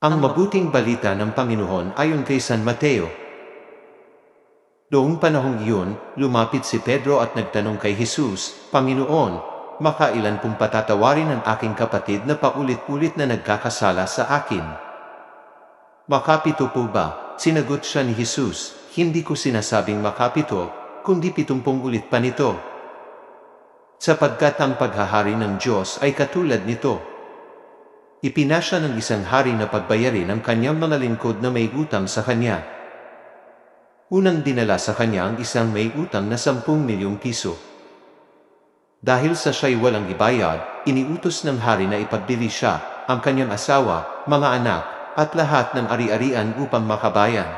Ang mabuting balita ng Panginoon ayon kay San Mateo. Noong panahong iyon, lumapit si Pedro at nagtanong kay Jesus, Panginoon, makailan pong patatawarin ang aking kapatid na paulit-ulit na nagkakasala sa akin? Makapito po ba? Sinagot siya ni Jesus, hindi ko sinasabing makapito, kundi pitumpong ulit pa nito. Sapagkat ang paghahari ng Diyos ay katulad nito. Ipinasya ng isang hari na pagbayarin ang kanyang mga lingkod na may utang sa kanya. Unang dinala sa kanya ang isang may utang na sampung milyong piso. Dahil sa siya'y walang ibayad, iniutos ng hari na ipagbili siya, ang kanyang asawa, mga anak, at lahat ng ari-arian upang makabayan.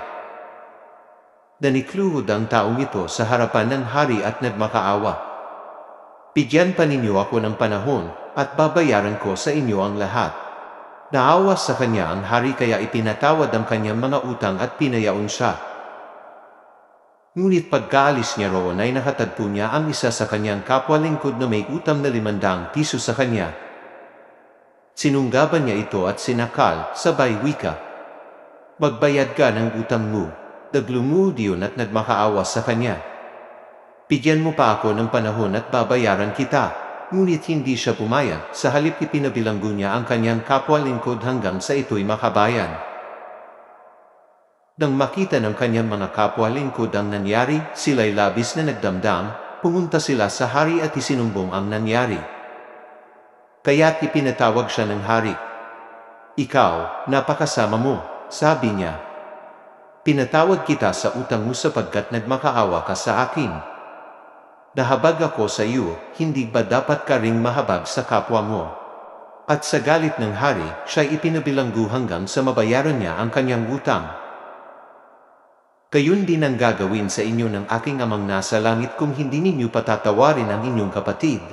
Nanikluhod ang taong ito sa harapan ng hari at nagmakaawa. Bigyan pa ninyo ako ng panahon at babayaran ko sa inyo ang lahat. Naawa sa kanya ang hari kaya ipinatawad ang kanyang mga utang at pinayaon siya. Ngunit pagkaalis niya roon ay nakatagpo niya ang isa sa kanyang kapwa lingkod na may utang na limandang piso sa kanya. Sinunggaban niya ito at sinakal, sabay wika. Magbayad ka ng utang mo. Naglungud yun at nagmakaawa sa kanya. Bigyan mo pa ako ng panahon at babayaran kita. Ngunit hindi siya pumayag, sa halip ipinabilanggo niya ang kanyang kapwa lingkod hanggang sa ito'y makabayan. Nang makita ng kanyang mga kapwa lingkod ang nangyari, sila'y labis na nagdamdam, pumunta sila sa hari at isinumbong ang nangyari. Kaya't ipinatawag siya ng hari. Ikaw, napakasama mo, sabi niya. Pinatawag kita sa utang mo sapagkat nagmakaawa ka sa akin. Nahabag ako sa iyo, hindi ba dapat ka ring mahabag sa kapwa mo? At sa galit ng hari, siya'y ipinabilanggo hanggang sa mabayaran niya ang kanyang utang. Kayun din ang gagawin sa inyo ng aking amang nasa langit kung hindi ninyo patatawarin ang inyong kapatid.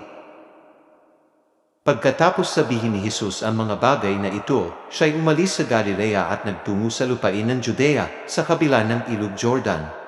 Pagkatapos sabihin ni Jesus ang mga bagay na ito, siya'y umalis sa Galilea at nagtungo sa lupain ng Judea sa kabila ng ilog Jordan.